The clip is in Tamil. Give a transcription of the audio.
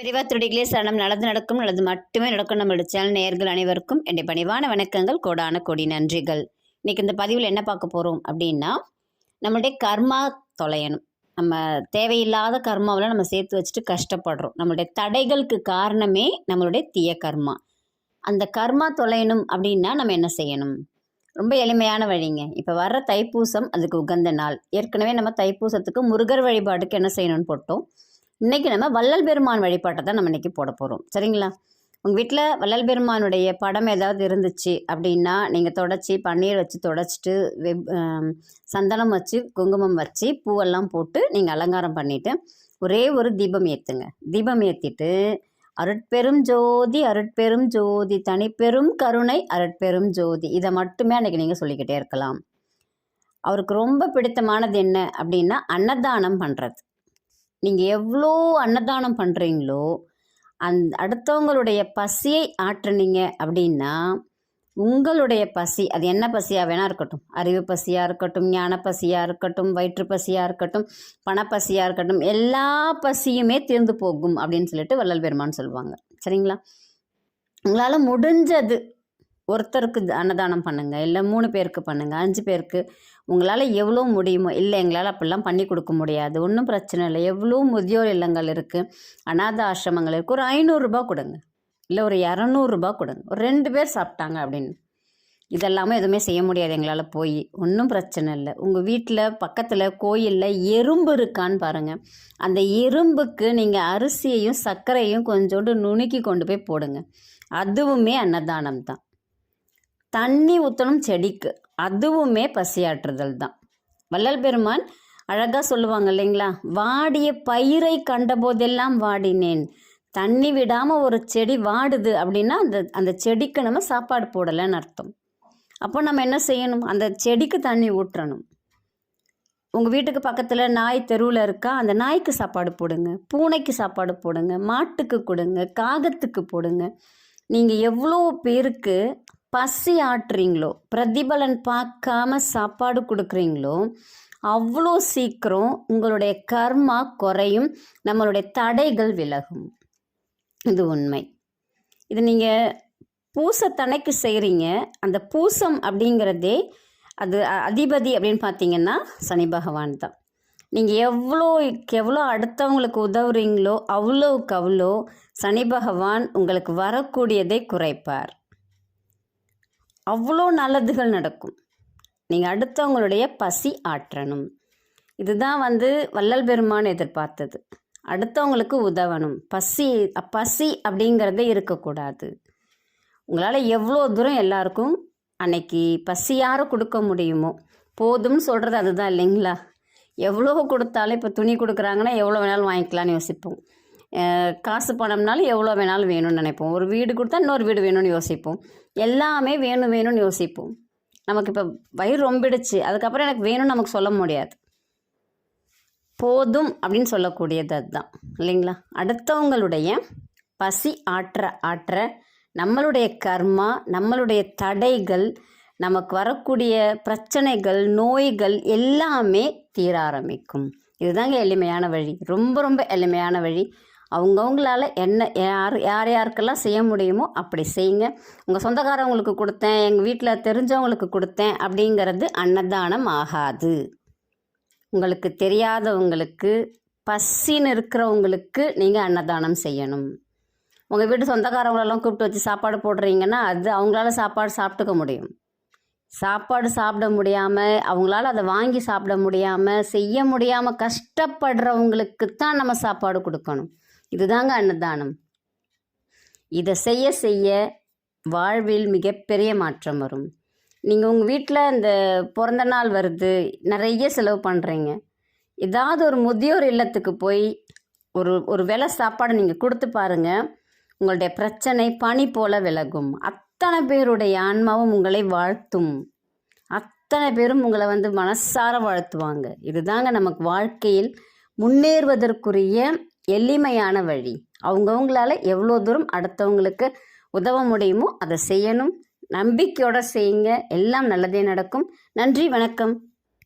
பிரிவா துடிகளே சரணம். நல்லது நடக்கும் நல்லது மட்டுமே நடக்கும். நம்மளோட சேனல் நேர்கள் அனைவருக்கும் என்னுடைய பணிவான வணக்கங்கள். கோடான கோடி நன்றிகள். இன்றைக்கி இந்த பதிவில் என்ன பார்க்க போகிறோம் அப்படின்னா நம்மளுடைய கர்மா தொலையணும். நம்ம தேவையில்லாத கர்மாவில் நம்ம சேர்த்து வச்சுட்டு கஷ்டப்படுறோம். நம்மளுடைய தடைகளுக்கு காரணமே நம்மளுடைய தீய கர்மா. அந்த கர்மா தொலையணும் அப்படின்னா நம்ம என்ன செய்யணும்? ரொம்ப எளிமையான வழிங்க. இப்போ வர்ற தைப்பூசம் அதுக்கு உகந்த நாள். ஏற்கனவே நம்ம தைப்பூசத்துக்கு முருகர் வழிபாடுக்கு என்ன செய்யணும்னு போட்டோம். இன்றைக்கி நம்ம வள்ளல் பெருமான் வழிபாட்டை தான் நம்ம இன்றைக்கி போட போகிறோம் சரிங்களா? உங்கள் வீட்டில் வள்ளல் பெருமானுடைய படம் ஏதாவது இருந்துச்சு அப்படின்னா நீங்கள் தொடச்சி பன்னீர் வச்சு தொடச்சிட்டு வெப் சந்தனம் வச்சு குங்குமம் வச்சு பூவெல்லாம் போட்டு நீங்கள் அலங்காரம் பண்ணிவிட்டு ஒரே ஒரு தீபம் ஏற்றுங்க தீபம் ஏற்றிட்டு அருட்பெரும் ஜோதி அருட்பெரும் ஜோதி தனிப்பெரும் கருணை அருட்பெரும் ஜோதி இதை மட்டுமே அன்றைக்கி நீங்கள் சொல்லிக்கிட்டே இருக்கலாம். அவருக்கு ரொம்ப பிடித்தமானது என்ன அப்படின்னா அன்னதானம் பண்ணுறது நீங்கள் எவ்வளோ அன்னதானம் பண்ணுறீங்களோ அந் அடுத்தவங்களுடைய பசியை ஆற்றுனீங்க அப்படின்னா உங்களுடைய பசி அது என்ன பசியாக வேணா இருக்கட்டும். அறிவு பசியாக இருக்கட்டும் ஞான பசியாக இருக்கட்டும் வயிற்று பசியாக இருக்கட்டும் பணப்பசியாக இருக்கட்டும் எல்லா பசியுமே தீர்ந்து போகும் அப்படின்னு சொல்லிட்டு வள்ளல் பெருமான்னு சொல்லுவாங்க சரிங்களா? உங்களால் முடிஞ்சது ஒருத்தருக்கு அன்னதானம் பண்ணுங்கள் இல்லை மூணு பேருக்கு பண்ணுங்கள் அஞ்சு பேருக்கு உங்களால் எவ்வளோ முடியுமோ இல்லை எங்களால் அப்படிலாம் பண்ணி கொடுக்க முடியாது ஒன்றும் பிரச்சனை இல்லை எவ்வளோ முதியோர் இல்லங்கள் இருக்குது அனாத ஆசிரமங்கள் இருக்குது ஒரு ஐநூறுரூபா கொடுங்க இல்லை ஒரு இரநூறுபா கொடுங்க ஒரு ரெண்டு பேர் சாப்பிட்டாங்க அப்படின்னு. இதெல்லாமே எதுவுமே செய்ய முடியாது எங்களால் போய் ஒன்றும் பிரச்சனை இல்லை. உங்கள் வீட்டில் பக்கத்தில் கோயிலில் எறும்பு இருக்கான்னு பாருங்கள் அந்த எறும்புக்கு நீங்கள் அரிசியையும் சர்க்கரையும் கொஞ்சோண்டு நுணுக்கி கொண்டு போய் போடுங்க அதுவுமே அன்னதானம் தான் தண்ணி ஊற்றணும் செடிக்கு. அதுவுமே பசியாற்றுதல் தான். வள்ளல் பெருமான் அழகாக சொல்லுவாங்க இல்லைங்களா? வாடிய பயிரை கண்டபோதெல்லாம் வாடினேன். தண்ணி விடாமல் ஒரு செடி வாடுது அப்படின்னா அந்த அந்த செடிக்கு நம்ம சாப்பாடு போடலைன்னு அர்த்தம். அப்போ நம்ம என்ன செய்யணும்? அந்த செடிக்கு தண்ணி ஊற்றணும். உங்கள் வீட்டுக்கு பக்கத்தில் நாய் தெருவில் இருக்கா? அந்த நாய்க்கு சாப்பாடு போடுங்க. பூனைக்கு சாப்பாடு போடுங்க. மாட்டுக்கு கொடுங்க. காகத்துக்கு போடுங்க. நீங்கள் எவ்வளோ பேருக்கு பசி ஆட்டுறீங்களோ பிரதிபலன் பார்க்காம சாப்பாடு கொடுக்குறீங்களோ அவ்வளோ சீக்கிரம் உங்களுடைய கர்மா குறையும் நம்மளுடைய தடைகள் விலகும். இது உண்மை. இது நீங்கள் பூசத்தனைக்கு செய்கிறீங்க அந்த பூசம் அப்படிங்கிறதே அது அதிபதி அப்படின்னு பார்த்தீங்கன்னா சனி பகவான் தான். நீங்கள் எவ்வளோக்கு எவ்வளோ அடுத்தவங்களுக்கு உதவுறீங்களோ அவ்வளோக்கு அவ்வளோ சனி பகவான் உங்களுக்கு வரக்கூடியதை குறைப்பார். அவ்வளோ நல்லதுகள் நடக்கும். நீங்கள் அடுத்தவங்களுடைய பசி ஆற்றணும். இதுதான் வந்து வள்ளல் பெருமான் எதிர்பார்த்தது. அடுத்தவங்களுக்கு உதவணும். பசி பசி அப்படிங்கிறதே இருக்கக்கூடாது. உங்களால் எவ்வளோ தூரம் எல்லாருக்கும் அன்னைக்கு பசியார கொடுக்க முடியுமோ போதும்னு சொல்கிறது அதுதான் இல்லைங்களா? எவ்வளோ கொடுத்தாலும் இப்போ துணி கொடுக்குறாங்கன்னா எவ்வளோ வேணாலும் வாங்கிக்கலாம்னு யோசிப்போம். காசு பணம்னாலும் எவ்வளோ வேணாலும் வேணும்னு நினைப்போம். ஒரு வீடு கொடுத்தா இன்னொரு வீடு வேணும்னு யோசிப்போம். எல்லாமே வேணும் வேணும்னு யோசிப்போம். நமக்கு இப்போ வயிறு ரொம்பிடுச்சு. அதுக்கப்புறம் எனக்கு வேணும்னு நமக்கு சொல்ல முடியாது. போதும் அப்படின்னு சொல்லக்கூடியது அதுதான். இல்லைங்களா? அடுத்தவங்களுடைய பசி ஆற்ற ஆற்ற நம்மளுடைய கர்மா நம்மளுடைய தடைகள் நமக்கு வரக்கூடிய பிரச்சனைகள் நோய்கள் எல்லாமே தீர ஆரம்பிக்கும். இதுதாங்க எளிமையான வழி. ரொம்ப ரொம்ப எளிமையான வழி. அவங்கவுங்களால் என்ன யார் யார் யாருக்கெல்லாம் செய்ய முடியுமோ அப்படி செய்யுங்க. உங்கள் சொந்தக்காரவங்களுக்கு கொடுத்தேன் எங்கள் வீட்டில் தெரிஞ்சவங்களுக்கு கொடுத்தேன் அப்படிங்கிறது அன்னதானம் ஆகாது. உங்களுக்கு தெரியாதவங்களுக்கு பசின்னு இருக்கிறவங்களுக்கு நீங்கள் அன்னதானம் செய்யணும். உங்கள் வீட்டு சொந்தக்காரவங்களெல்லாம் கூப்பிட்டு வச்சு சாப்பாடு போடுறீங்கன்னா அது அவங்களால சாப்பாடு சாப்பிட்டுக்க முடியும். சாப்பாடு சாப்பிட முடியாமல் அவங்களால அதை வாங்கி சாப்பிட முடியாமல் செய்ய முடியாமல் கஷ்டப்படுறவங்களுக்கு தான் நம்ம சாப்பாடு கொடுக்கணும். இதுதாங்க அன்னதானம். இதை செய்ய செய்ய வாழ்வில் மிகப்பெரிய மாற்றம் வரும். நீங்கள் உங்கள் வீட்டில் இந்த பிறந்த நாள் வருது நிறைய செலவு பண்ணுறீங்க ஏதாவது ஒரு முதியோர் இல்லத்துக்கு போய் ஒரு ஒரு வேலை சாப்பாடு நீங்கள் கொடுத்து பாருங்கள் உங்களுடைய பிரச்சனை பனி போல விலகும். அத்தனை பேருடைய ஆன்மாவும் உங்களை வாழ்த்தும். அத்தனை பேரும் உங்களை வந்து மனசார வாழ்த்துவாங்க. இதுதாங்க நமக்கு வாழ்க்கையில் முன்னேறுவதற்குரிய எளிமையான வழி. அவங்கவுங்களால எவ்வளோ தூரம் அடுத்தவங்களுக்கு உதவ முடியுமோ அதை செய்யணும். நம்பிக்கையோட செய்யுங்க. எல்லாம் நல்லதே நடக்கும். நன்றி வணக்கம்.